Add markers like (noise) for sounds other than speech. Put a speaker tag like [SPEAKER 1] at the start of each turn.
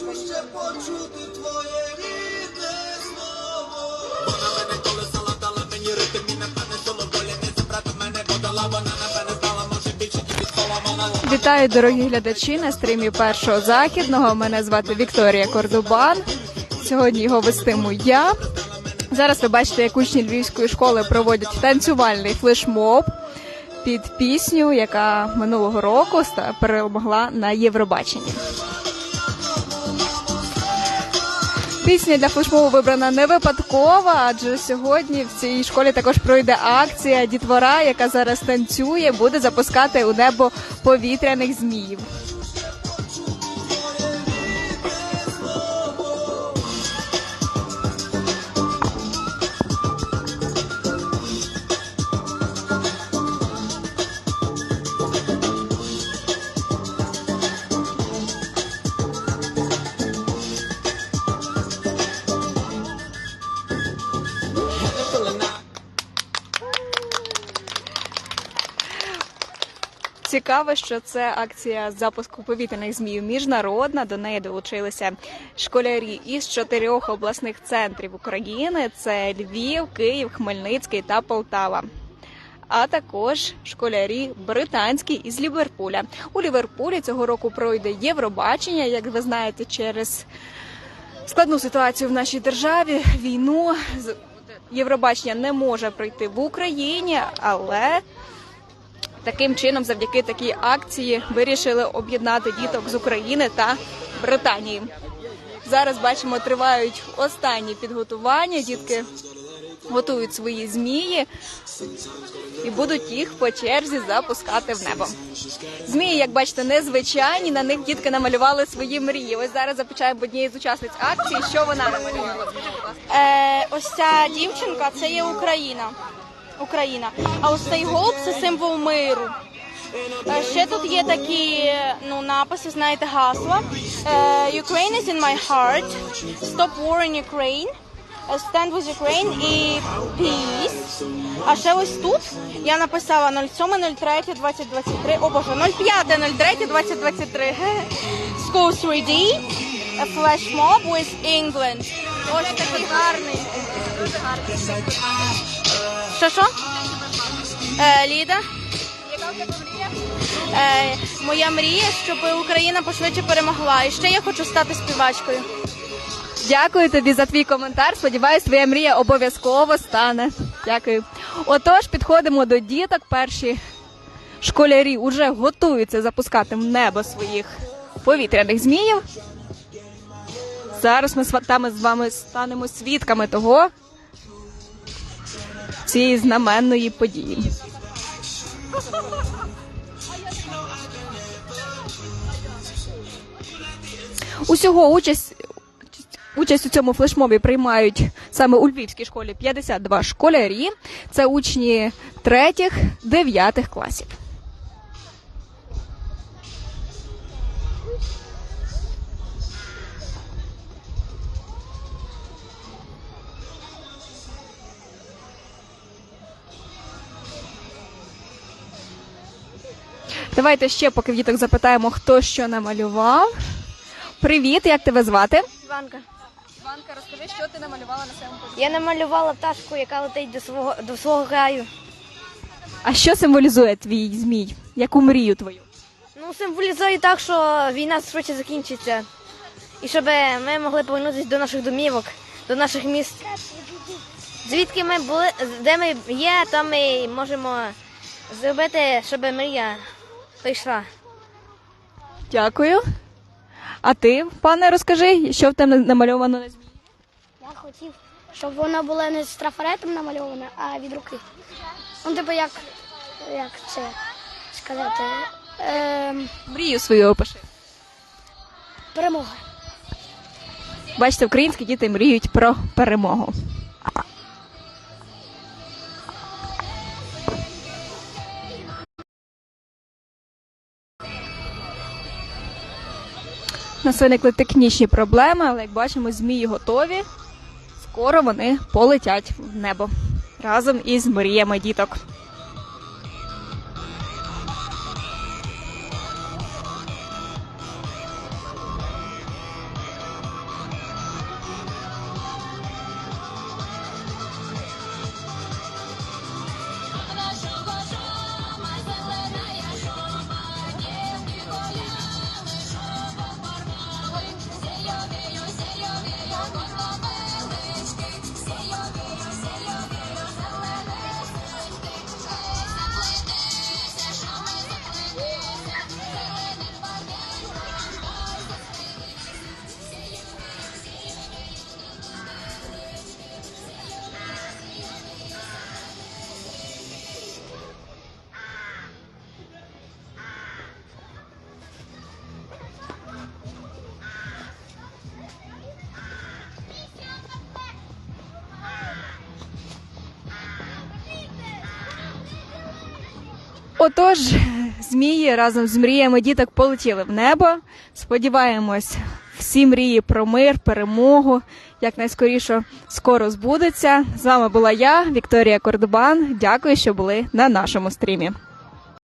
[SPEAKER 1] хочу ще почути твоє рідне слово. Вона мене колесала, дала мені ритм і на мене соло болі не забрати мене, подала, вона на мене стала, може більше тобі поламала. Вітаю, дорогі глядачі на стрімі першого західного. Мене звати Вікторія Кордубан. Сьогодні його вестиму я. Зараз ви бачите, як учні львівської школи проводять танцювальний флешмоб під пісню, яка минулого року перемогла на Євробаченні. Пісня для флешмобу вибрана не випадково, адже сьогодні в цій школі також пройде акція Дітвора, яка зараз танцює, буде запускати у небо повітряних зміїв. Цікаво, що це акція запуску повітряних зміїв міжнародна. До неї долучилися школярі із чотирьох обласних центрів України: це Львів, Київ, Хмельницький та Полтава. А також школярі британські із Ліверпуля. У Ліверпулі цього року пройде Євробачення, як ви знаєте, через складну ситуацію в нашій державі, війну. Євробачення не може пройти в Україні, але Таким чином, завдяки такій акції, вирішили об'єднати діток з України та Британії. Зараз бачимо, тривають останні підготування. Дітки готують свої змії і будуть їх по черзі запускати в небо. Змії, як бачите, незвичайні. На них дітки намалювали свої мрії. Ось зараз запитаємо однієї з учасниць акції, що вона намалювала.
[SPEAKER 2] Е, ось ця дівчинка це є Україна. Україна. А ось цей голуб це символ миру. Е, ще тут є такі ну, написи, знаєте, гасла. Е, Ukraine is in my heart. Stop war in Ukraine. Stand with Ukraine і peace. А ще ось тут я написала 07.03.2023. О боже, 05.03.2023. (laughs) School 3D. A flash mob with England. Ось такий гарний. Дуже гарно. Що що? Е, Ліда. Яка в тебе мрія? Е, моя мрія, щоб Україна пошвидше перемогла. І ще я хочу стати співачкою.
[SPEAKER 1] Дякую тобі за твій коментар. Сподіваюсь, твоя мрія обов'язково стане. Дякую. Отож, підходимо до діток. Перші школярі вже готуються запускати в небо своїх повітряних зміїв. Зараз ми з ва- ми з вами станемо свідками того цієї знаменної події. Усього участь Участь у цьому флешмобі приймають саме у Львівській школі 52 школярі. Це учні третіх, дев'ятих класів. Давайте ще, поки в діток запитаємо, хто що намалював. Привіт, як тебе звати?
[SPEAKER 3] Іванка.
[SPEAKER 1] Іванка, розкажи, що ти намалювала на своєму Я
[SPEAKER 3] намалювала пташку, яка летить до свого до свого краю.
[SPEAKER 1] А що символізує твій змій? Яку мрію твою?
[SPEAKER 3] Ну, символізує так, що війна швидше закінчиться. І щоб ми могли повернутися до наших домівок, до наших міст. Звідки ми були, де ми є, там ми можемо зробити, щоб мрія прийшла.
[SPEAKER 1] Дякую. А ти, пане, розкажи, що в тебе намальовано на змії?
[SPEAKER 4] Я хотів, щоб вона була не з трафаретом намальована, а від руки. Ну, типу, як, як це сказати? Ем,
[SPEAKER 1] Мрію свою опиши.
[SPEAKER 4] перемога.
[SPEAKER 1] Бачите, українські діти мріють про перемогу. У нас виникли технічні проблеми, але як бачимо, змії готові. Скоро вони полетять в небо разом із мріями діток. Отож, змії разом з мріями діток полетіли в небо. Сподіваємось, всі мрії про мир, перемогу якнайскоріше скоро збудеться. З вами була я, Вікторія Кордобан. Дякую, що були на нашому стрімі.